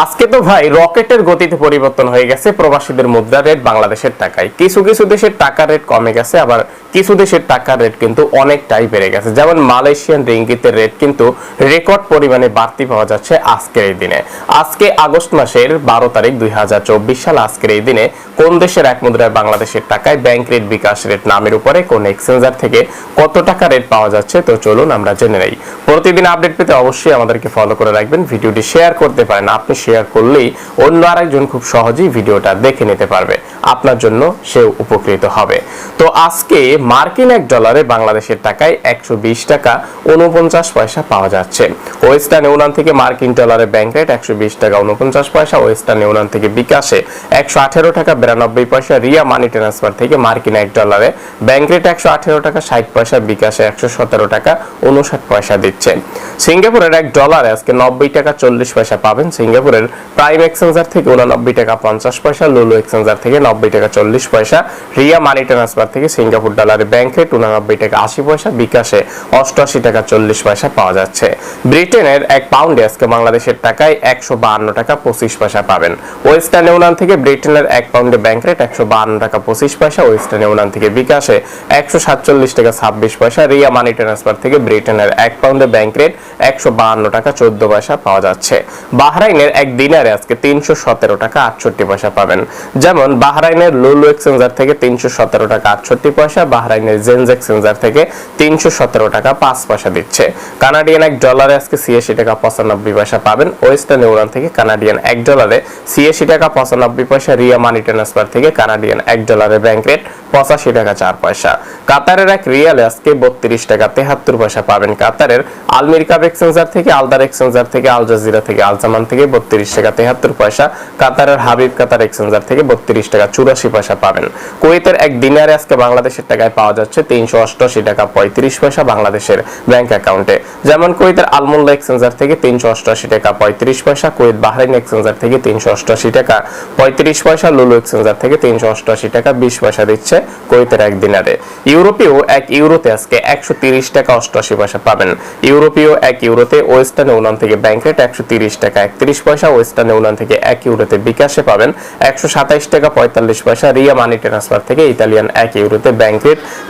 আজকে তো ভাই রকেটের গতিতে পরিবর্তন হয়ে গেছে, প্রবাসীদের মুদ্রা রেট বাংলাদেশের টাকায়। কিছু কিছু দেশের টাকার রেট কমে গেছে, আবার কিছু দেশের টাকার রেট কিন্তু অনেকটাই বেড়ে গেছে। যেমন মালয়েশিয়ান রিঙ্গিতের রেট কিন্তু রেকর্ড পরিমাণে বাড়তি পাওয়া যাচ্ছে আজকের এই দিনে। আজকে আগস্ট মাসের বারো তারিখ দুই হাজার চব্বিশ সাল, আজকের এই দিনে কোন দেশের এক মুদ্রায় বাংলাদেশের টাকায় ব্যাংক রেট বিকাশ রেট নামের উপরে, কোন এক্সচেঞ্জার থেকে কত টাকা রেট পাওয়া যাচ্ছে, তো চলুন আমরা জেনে নেই। প্রতিদিন আপডেট পেতে অবশ্যই আমাদেরকে ফলো করে রাখবেন, ভিডিওটি শেয়ার করতে পারেন। আপনি শেয়ার করলেই অন্য আরেকজন খুব সহজেই ভিডিওটা দেখে নিতে পারবে। আপনার জন্য সেও উপকৃত হবে। তো আজকে মার্কিন এক ডলারে বাংলাদেশের টাকায় একশো বিশ টাকা উনপঞ্চাশ পয়সা পাওয়া যাচ্ছে। ওয়েস্টার্ন ইউনিয়ন থেকে মার্কিন ডলারের ব্যাংক রেট একশো বিশ টাকা উনপঞ্চাশ পয়সা, ওয়েস্টার্ন ইউনিয়ন থেকে বিকাশে একশো আঠেরো টাকা বিরানব্বই পয়সা, রিয়া মানি ট্রান্সফার থেকে মার্কিন এক ডলারে ব্যাংক রেট একশো আঠেরো টাকা, ষাট পয়সা, বিকাশে একশো সতেরো টাকা উনষাট পয়সা দিচ্ছে। সিঙ্গাপুরের এক ডলারে আজকে নব্বই টাকা চল্লিশ পয়সা পাবেন। সিঙ্গাপুরের প্রাইম এক্সচেঞ্জার থেকে উননব্বই টাকা পঞ্চাশ পয়সা লুলু এক্সচেঞ্জার থেকে নব্বই টাকা চল্লিশ পয়সা রিয়া মানি ট্রান্সফার থেকে সিঙ্গাপুর ডলারে ব্যাংক উননব্বই টাকা আশি পয়সা, বিকাশে অষ্টআশি টাকা চল্লিশ পয়সা পাওয়া যাচ্ছে। ব্রিটেনের এক পাউন্ডে আজকে বাংলাদেশের টাকায় একশো বাহান্ন টাকা পঁচিশ পয়সা পাবেন। ওয়েস্টার্ন ইউনিয়ন থেকে ব্রিটেনের এক পাউন্ডে ব্যাংক রেট একশো বাহান্ন টাকা পঁচিশ পয়সা ওয়েস্টার্ন ইউনিয়ন থেকে বিকাশে একশো সাতচল্লিশ টাকা ছাব্বিশ পয়সা রিয়া মানি ট্রান্সফার থেকে ব্রিটেনের এক পাউন্ডে ব্যাংক রেট একশো টাকা চোদ্দ পয়সা পাওয়া যাচ্ছে। বাহরাইনের এক দিনারে আজকে তিনশো সতেরো টাকা আটষট্টি পয়সা পাবেন। যেমন বাহরাইনের লুলু এক্সচেঞ্জার থেকে তিনশো সতেরো টাকা আটষট্টি পয়সা, বাহরাইনের জেন্স এক্সচেঞ্জার থেকে তিনশো সতেরো টাকা পাঁচ পয়সা দিচ্ছে। কানাডিয়ান এক ডলারে আজকে ছিয়াশি টাকা পঁচানব্বই পয়সা পাবেন। ওয়েস্টার্ন ইউনিয়ন থেকে কানাডিয়ান এক ডলারে ছিয়াশি টাকা পঁচানব্বই পয়সা রিয়া মানি ট্রান্সফার থেকে কানাডিয়ান এক ডলারের ব্যাংক রেট পঁচাশি টাকা চার পয়সা। কাতারের এক রিয়ালে আজকে বত্রিশ টাকা তেহাত্তর পয়সা পাবেন কাতারের আলমির এক্সচেঞ্জার থেকে, আলদার এক্সচেঞ্জার থেকে, আল জাজিরা থেকে আলজামান থেকে বত্রিশ টাকা তেহাত্তর পয়সা, কাতারের হাবিব কাতার এক্সচেঞ্জার থেকে বত্রিশ টাকা চুরাশি পয়সা পাবেন। কুয়েতের এক দিনারে আজকে বাংলাদেশের টাকায় পাওয়া যাচ্ছে তিনশো অষ্টআশি টাকা পঁয়ত্রিশ পয়সা বাংলাদেশের ব্যাংক অ্যাকাউন্টে। যেমন কুয়েতের আলমুল্লা এক্সচেঞ্জার থেকে তিনশো অষ্টআশি টাকা পঁয়ত্রিশ পয়সা, কুয়েত বাহরাইন এক্সচেঞ্জার থেকে তিনশো অষ্টআশি টাকা পঁয়ত্রিশ পয়সা, লুলু এক্সচেঞ্জার থেকে তিনশো অষ্টআশি টাকা বিশ পয়সা দিচ্ছে। কুয়েতের এক দিনারে। ইউরোপীয় এক ইউরোতে আজকে একশো টাকা অষ্টআশি পয়সা পাবেন। ইউরোপীয় এক ইউরোতে ওয়েস্টার্ন ইউনিয়ন থেকে ব্যাংক রেট একশো তিরিশ টাকা, একত্রিশ পয়সা ওয়েস্টার্ন ইউনিয়ন থেকে এক ইউরোতে বিকাশে পাবেন। একশো সাতাইশ টাকা পঁয়তাল্লিশ পয়সা রিয়া মানি ট্রান্সফার থেকে ইতালিয়ান এক ইউরোতে bank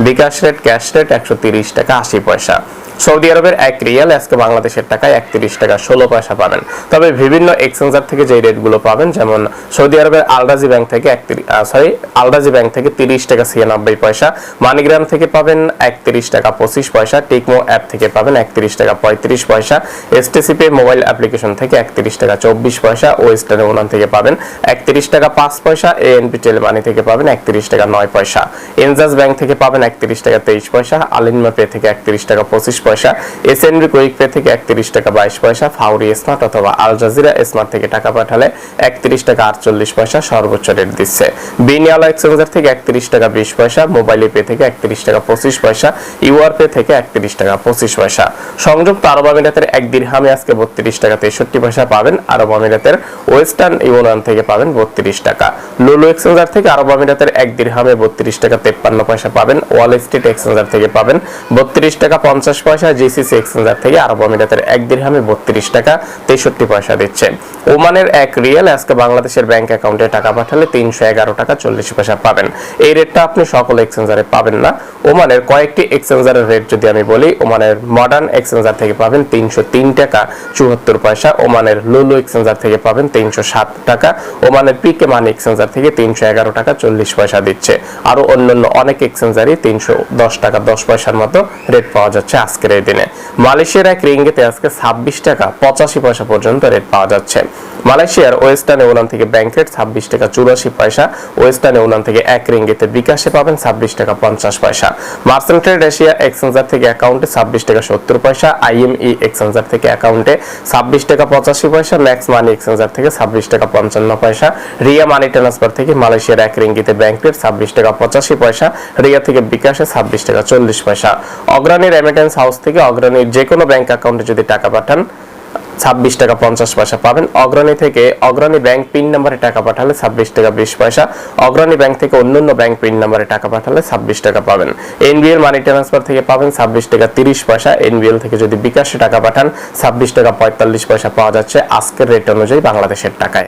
bKash rate, cash rate একশো তিরিশ টাকা আশি পয়সা। সৌদি আরবের এক রিয়াল, আজকে বাংলাদেশের টাকায় একত্রিশ টাকা ষোলো পয়সা পাবেন। তবে বিভিন্ন এক্সচেঞ্জার থেকে যে রেটগুলো পাবেন, যেমন সৌদি আরবের আলরাজি ব্যাংক থেকে সরি আলরাজি ব্যাংক থেকে তিরিশ টাকা ছিয়ানব্বই পয়সা, মানিগ্রাম থেকে পাবেন একত্রিশ টাকা পঁচিশ পয়সা, টেকমো অ্যাপ থেকে পাবেন একত্রিশ টাকা পঁয়ত্রিশ পয়সা এসটিসিপি মোবাইল অ্যাপ্লিকেশন থেকে একত্রিশ টাকা চব্বিশ পয়সা, ওয়েস্টার্ন ইউনিয়ন থেকে পাবেন একত্রিশ টাকা পাঁচ পয়সা এএনপি টেলিমানি থেকে পাবেন একত্রিশ টাকা নয় পয়সা, এনজাস ব্যাংক থেকে পাবেন একত্রিশ টাকা তেইশ পয়সা, আলিনমা পে থেকে একত্রিশ টাকা পঁচিশ পয়সা এসএনবি কুইক পে থেকে একত্রিশ টাকা বাইশ পয়সা ফাউরি স্মার্ট অথবা আল জাজিরা স্মার্ট থেকে টাকা পাঠালে একত্রিশ টাকা আটচল্লিশ পয়সা সর্বোচ্চ রেট দিচ্ছে। বিনিয়ালা এক্সচেঞ্জার থেকে একত্রিশ টাকা বিশ পয়সা মোবাইল পে থেকে একত্রিশ টাকা পঁচিশ পয়সা ইউআর পে থেকে একত্রিশ টাকা পঁচিশ পয়সা। সংযুক্ত আরব আমিরাতের এক দিরহামে আজকে বত্রিশ টাকা তেষট্টি পয়সা পাবেন, আরব আমিরাতের ওয়েস্টার্ন ইউনিয়ন থেকে পাবেন বত্রিশ টাকা। লুলু এক্সচেঞ্জার থেকে আরব আমিরাতের এক দিরহামে বত্রিশ টাকা তেপ্পান্ন পয়সা পাবেন ওয়াল স্ট্রিট এক্সচেঞ্জার থেকে পাবেন বত্রিশ টাকা পঞ্চাশ পয়সা জিসিসি এক্সচেঞ্জার থেকে আরব আমিরাতের এক দিরহামে বত্রিশ টাকা তেষট্টি পয়সা দিচ্ছে। ওমানের এক রিয়েল আজকে বাংলাদেশের ব্যাংক অ্যাকাউন্টে টাকা পাঠালে তিনশো এগারো টাকা চল্লিশ পয়সা পাবেন। এই রেটটা আপনি সকল এক্সচেঞ্জারে পাবেন না। ওমানের কয়েকটি এক্সচেঞ্জারের রেট যদি আমি বলি, ওমানের মডার্ন এক্সচেঞ্জার থেকে পাবেন তিনশো তিন টাকা চুয়াত্তর পয়সা, ওমানের লুলু এক্সচেঞ্জার থেকে পাবেন তিনশো সাত টাকা, ওমানের পিকে মানি এক্সচেঞ্জার থেকে তিনশো এগারো টাকা চল্লিশ পয়সা দিচ্ছে। আরও অন্যান্য অনেক এক্সচেঞ্জারই তিনশো দশ টাকা দশ পয়সার মতো রেট পাওয়া যাচ্ছে আজকের এই দিনে। মালয়েশিয়ার এক রিঙ্গিতে আজকে ছাব্বিশ টাকা পঁচাশি পয়সা পর্যন্ত রেট পাওয়া যাচ্ছে। মালয়েশিয়ার ওয়েস্টার্ন ইউনিয়ন থেকে ব্যাংক রেট ছাব্বিশ টাকা চুরাশি পয়সা, ওয়েস্টার্ন ইউনিয়ন থেকে এক রিঙ্গিতে বিকাশে পাবেন ছাব্বিশ টাকা পঞ্চাশ পয়সা। মার্সেন্ট ট্রেড এশিয়া এক্সচেঞ্জার থেকে অ্যাকাউন্টে ছাব্বিশ টাকা সত্তর পয়সা, আইএমই এক্সচেঞ্জার থেকে অ্যাকাউন্টে ছাব্বিশ টাকা পঁচাশি পয়সা, ম্যাক্স মানি এক্সচেঞ্জার থেকে ছাব্বিশ টাকা পঞ্চান্ন পয়সা, রিয়া মানি ট্রান্সফার থেকে মালয়েশিয়ার এক রিঙ্গিতে ব্যাংক রেট ছাব্বিশ টাকা পঁচাশি পয়সা, রিয়া থেকে বিকাশে ছাব্বিশ টাকা চল্লিশ পয়সা। অগ্রণী রেমিটেন্স হাউস থেকে অগ্রণীর যে কোনো ব্যাংক অ্যাকাউন্টে যদি টাকা পাঠান, ছাব্বিশ টাকা পঞ্চাশ পয়সা পাবেন। অগ্রণী থেকে অগ্রণী ব্যাংক পিন নাম্বারে টাকা পাঠালে ছাব্বিশ টাকা বিশ পয়সা। অগ্রণী ব্যাংক থেকে অন্যান্য ব্যাংক পিন নাম্বারে টাকা পাঠালে ছাব্বিশ টাকা পাবেন। এনবিএল মানি ট্রান্সফার থেকে পাবেন ছাব্বিশ টাকা তিরিশ পয়সা। এনবিএল থেকে যদি বিকাশে টাকা পাঠান, ছাব্বিশ টাকা পঁয়তাল্লিশ পয়সা পাওয়া যাচ্ছে আজকের রেট অনুযায়ী বাংলাদেশের টাকায়।